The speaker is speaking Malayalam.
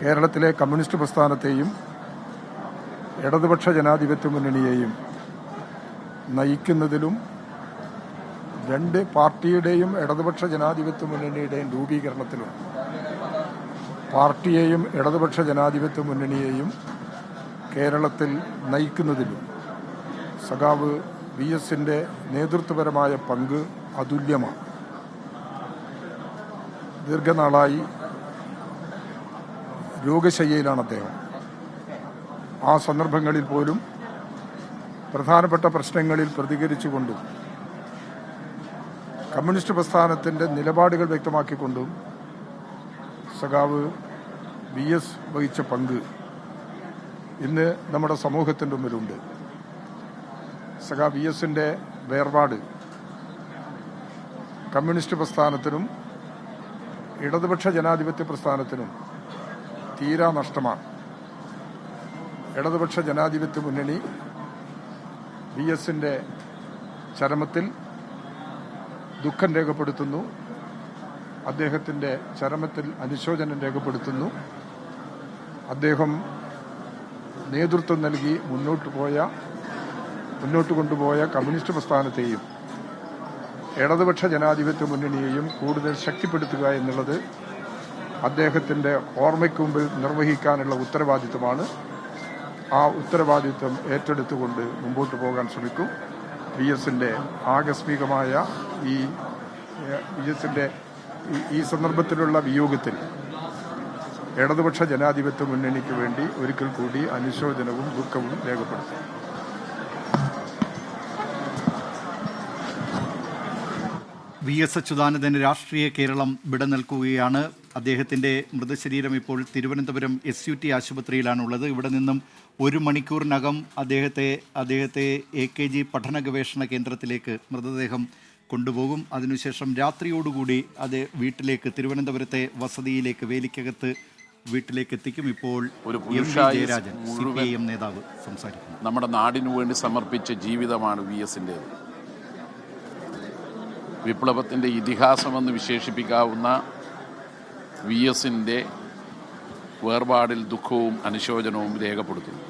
കേരളത്തിലെ കമ്മ്യൂണിസ്റ്റ് പ്രസ്ഥാനത്തെയും ഇടതുപക്ഷ ജനാധിപത്യ മുന്നണിയെയും നയിക്കുന്നതിലും രണ്ട് പാർട്ടിയുടെയും ഇടതുപക്ഷ ജനാധിപത്യ മുന്നണിയുടെയും രൂപീകരണത്തിലും പാർട്ടിയെയും ഇടതുപക്ഷ ജനാധിപത്യ മുന്നണിയെയും കേരളത്തിൽ നയിക്കുന്നതിലും സഖാവ് വി എസിന്റെ നേതൃത്വപരമായ പങ്ക് അതുല്യമാണ്. ദീർഘനാളായി രോഗശയ്യയിലാണ് അദ്ദേഹം. ആ സന്ദർഭങ്ങളിൽ പോലും പ്രധാനപ്പെട്ട പ്രശ്നങ്ങളിൽ പ്രതികരിച്ചുകൊണ്ടും കമ്മ്യൂണിസ്റ്റ് പ്രസ്ഥാനത്തിന്റെ നിലപാടുകൾ വ്യക്തമാക്കിക്കൊണ്ടും സഖാവ് വി എസ് വഹിച്ച പങ്ക് ഇന്ന് നമ്മുടെ സമൂഹത്തിന്റെ മുമ്പിലുണ്ട് സഖാ വി എസിന്റെ വേർപാട് കമ്മ്യൂണിസ്റ്റ് പ്രസ്ഥാനത്തിനും ഇടതുപക്ഷ ജനാധിപത്യ പ്രസ്ഥാനത്തിനും തീരാ നഷ്ടമാണ്. ഇടതുപക്ഷ ജനാധിപത്യ മുന്നണി വി എസിന്റെ ചരമത്തിൽ ദുഃഖം രേഖപ്പെടുത്തുന്നു. അദ്ദേഹത്തിന്റെ ചരമത്തിൽ അനുശോചനം രേഖപ്പെടുത്തുന്നു. അദ്ദേഹം നേതൃത്വം നൽകി മുന്നോട്ട് പോയ മുന്നോട്ട് കൊണ്ടുപോയ കമ്മ്യൂണിസ്റ്റ് പ്രസ്ഥാനത്തെയും ഇടതുപക്ഷ ജനാധിപത്യ മുന്നണിയെയും കൂടുതൽ ശക്തിപ്പെടുത്തുക എന്നുള്ളത് അദ്ദേഹത്തിന്റെ ഓർമ്മയ്ക്ക് മുമ്പിൽ നിർവഹിക്കാനുള്ള ഉത്തരവാദിത്വമാണ്. ആ ഉത്തരവാദിത്വം ഏറ്റെടുത്തുകൊണ്ട് മുമ്പോട്ട് പോകാൻ ശ്രമിക്കും. വി എസിന്റെ ആകസ്മികമായ ഈ വി എസിന്റെ ഈ സന്ദർഭത്തിലുള്ള വിയോഗത്തിൽ ഇടതുപക്ഷ ജനാധിപത്യ മുന്നണിക്ക് വേണ്ടി ഒരിക്കൽ കൂടി അനുശോചനവും ദുഃഖവും രേഖപ്പെടുത്തും. വി എസ് അച്യുതാനന്ദന് രാഷ്ട്രീയ കേരളം വിട നൽകുകയാണ് അദ്ദേഹത്തിന്റെ മൃതശരീരം ഇപ്പോൾ തിരുവനന്തപുരം എസ് യു ടി ആശുപത്രിയിലാണുള്ളത്. ഇവിടെ നിന്നും ഒരു മണിക്കൂറിനകം അദ്ദേഹത്തെ അദ്ദേഹത്തെ എ കെ ജി പഠന ഗവേഷണ കേന്ദ്രത്തിലേക്ക് മൃതദേഹം കൊണ്ടുപോകും. അതിനുശേഷം രാത്രിയോടുകൂടി അത് വീട്ടിലേക്ക് തിരുവനന്തപുരത്തെ വസതിയിലേക്ക് വേലിക്കകത്ത് വീട്ടിലേക്ക് എത്തിക്കും. ഇപ്പോൾ ഒരു ജയരാജൻ നേതാവ് സംസാരിക്കുന്നു. നമ്മുടെ നാടിനു വേണ്ടി സമർപ്പിച്ച ജീവിതമാണ് വി എസിന്റേത് വിപ്ലവത്തിന്റെ ഇതിഹാസമെന്ന് വിശേഷിപ്പിക്കാവുന്ന വി എസിന്റെ വേർപാടിൽ ദുഃഖവും അനുശോചനവും രേഖപ്പെടുത്തുന്നു.